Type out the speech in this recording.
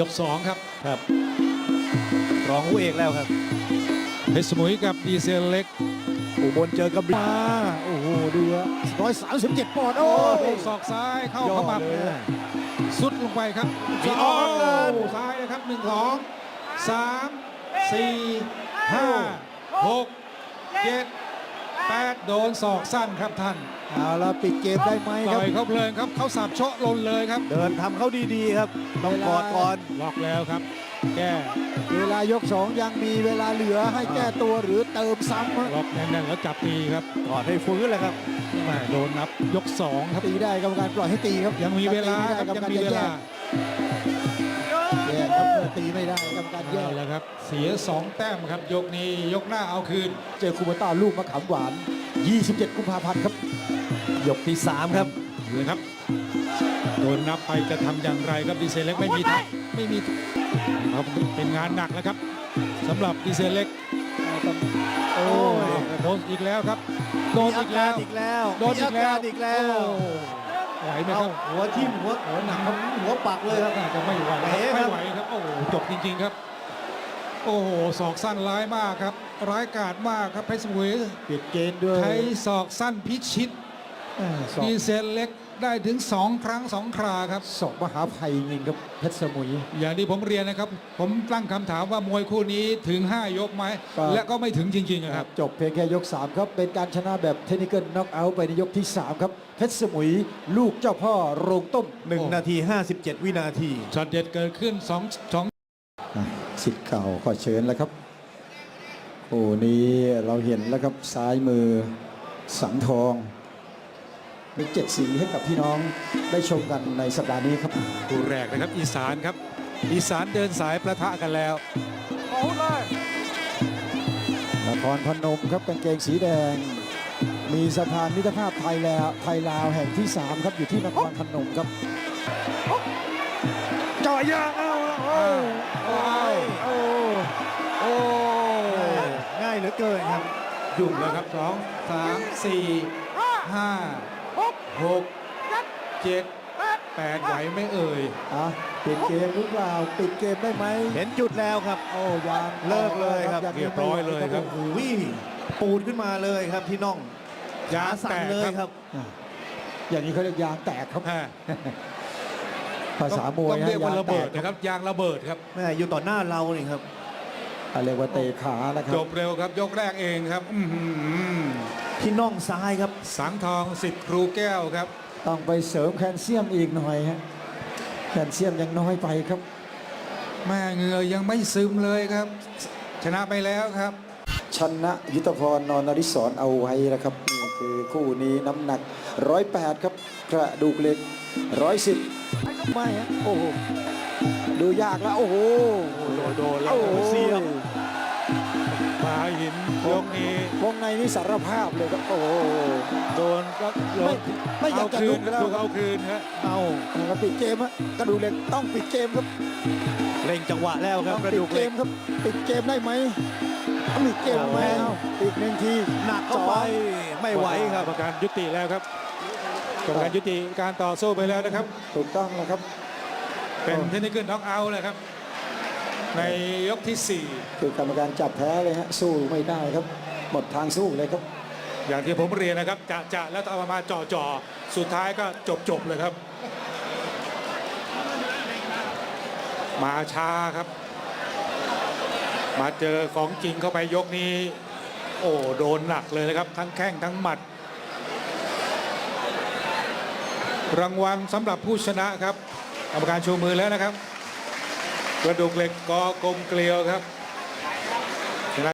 ยกสองครับครับ รองผู้เอกแล้วครับเพชรสมุยกับดีเซลเล็กอุบลเจอกับบิ๊กมาโอ้โหดูร้อยสามสิบเจ็ดปอนด์โอ้โอ้ยศอกซ้ายเข้าย่อเข้ามาเลยนะสุดลงไปครับพี่โอ้ออสเลยซ้ายนะครับหนึ่งสองสามสี่ห้าหกเจ็ด แปดโดนศอกสั้นครับท่านเอาละปิดเกมได้ไหมคต่รับ อยเขาเพลินครับเขาสับเชาะลนเลยครับเดินทำเขาดีๆครับ ต้องกอดก่อน ล็อกแล้วครับ แก้เวลายกสองยังมีเวลาเหลือให้แก้ตัวหรือเติมซ้ำฮะล็อกแน่นๆแล้วจับตีครับกอดให้ฟื้นเลยครับแหม่โดนนับยกสองครับ ตีได้กรรมการปล่อยให้ตีครับยังมีเวลาครับกรรยังการมีเวลา ตีไม่ได้กรรมการแยเอากแล้วครับ เสียสองแต้มครับ ยกนี้ยกหน้าเอาคืน เจอคูเบต้าลูกมะขามหวาน 27 กุมภาพันธ์ครับ ยกที่ 3 ครับเลยครับ โดนนับไปจะทำอย่างไรครับดีเซลเล็กไม่มีทักไม่มีครับเป็นงานหนักแล้วครับสำหรับดีเซลเล็ก โอ้ยโดนอีกแล้วครับ โดนอีกแล้วอีกแล้วโดนอีกแล้วมีาอีกแล้วโอ้ ไหวไหมคเอารับหัวทิ่มหัวหัวหนักครับหัวปักเลยครับ น่าจะไม่ไหวครับไหวครับ ไม่ไหวครับโอ้โหจบจริง ๆครับ โอ้โหศอกสั้นร้ายมากครับ ร้ายกาจมากครับเพชรสมุยปิดเกมด้วยใช้ศอกสั้นพิชิต อ่าสองดีเซลเล็ก ได้ถึง 2 ครั้ง 2 คราครับสองมหาภัยจริงครับเพชรสมุย อย่างที่ผมเรียนนะครับ ผมตั้งคำถามว่ามวยคู่นี้ถึง 5 ยกไหม ครับ และก็ไม่ถึงจริงๆอะครับ จบเพียงแค่ยก 3 ครับ เป็นการชนะแบบเทคนิคน็อกเอาท์ไปในยกที่ 3 ครับ เพชรสมุย ลูกเจ้าพ่อโรงต้ม1นาที 57 วินาที ช็อตเด็ดเกิดขึ้น2 2สิทธิ์เก่าขอเชิญแล้วครับโอ้นี้เราเห็นแล้วครับซ้ายมือสังทอง เป็นเจ็ดสีให้กับพี่น้องได้ชมกันในสัปดาห์นี้ครับคู่แรกนะครับอีสานครับ อีสานเดินสายประทะกันแล้วนครพนมครับกางเกงสีแดง มีสะพานมิตรภาพไทยแล้วไทยลาวแห่งที่ 3 ครับอยู่ที่นครพนมครับจ่อยยางเอาโอ้โอ้โอ้โอ้ง่ายเหลือเกินครับยุ่งแล้วครับสองสามสี่ห้า หกเจ็ดแปดไหวไหม่เอ่ยอะปิดเกมหรือเปล่าปิดเกมได้ไหมเห็นจุดแล้วครับ โอ้ยังเลิกเลยครับงเรียบร้อยเลยครับโอ้โหปูดขึ้นมาเลยครับที่น่องยางสั่แตนกเลยคครับรับอะอย่างนี้เขาเรียกยางแตกครับฮะภาษามวยต้องเรียกว่าฮระเบิดยงแตกนะครับยางระเบิดครับแม่อยู่ต่อหน้าเรานี่ครับอะเรียกว่าเตะขานะครัจบบเร็วครับยกแรกเองครับอื้อหือ ที่น่องซ้ายครับ สังทองสิทธิ์ครูแก้วครับ ต้องไปเสริมแคลเซียมอีกหน่อยฮะแคลเซียมยังน้อยไปครับ แม่เหงือยังไม่ซึมเลยครับ ชนะไปแล้วครับ ชนะยุทธพรนอนนริศรเอาไว้นะครับนี่คือคู่นี้น้ำหนักร้อยแปดครับกระดูกเหล็กร้อยสิบไม่ฮะโอ้โหดูยากแล้ว โอ้โห โดนโดนแล้วโอ้โห เสียบ มาหินยกนี้วงในนี่สารภาพเลยครับโอ้โหโดนก็โดไม่นไม่อยาเอากจะคืลุนกแล้วถูกเอาคืนครับเอานะครับปิดเกมฮะกระดูกเหล็กต้องปิดเกมครับเล่งจังหวะแล้วครับต้องกระปิดูดกเกเหล็มกครับปิดเกมได้ไหมปิดเกมไหมเอาเอาอีกหนึ่งทีหนักเข้าไปไม่ไหวครับ กรรมการยุติแล้วครับกรรมการยุติการต่อสู้ไปแล้วนะครับ ถูกต้องแล้วครับ เป็นเทคนิคน็อกเอาท์เลยครับ ในยกที่ คือกรรมการจับแพ้เลยฮะสู้ไม่ได้ครับหมดทางสู้เลยครับ 4 อย่างที่ผมเรียนนะครับจะจะแล้วเอามาจ่อจ่อสุดท้ายก็จบจบเลยครับ มาช้าครับ มาเจอของจริงเข้าไปยกนี้ โอ้โดนหนักเลยนะครับ ทั้งแข้งทั้งหมัด รางวัลสำหรับผู้ชนะครับกรรมการชูมือแล้วนะครับ กระดูกเหล็กกอกลมเกลียวครับ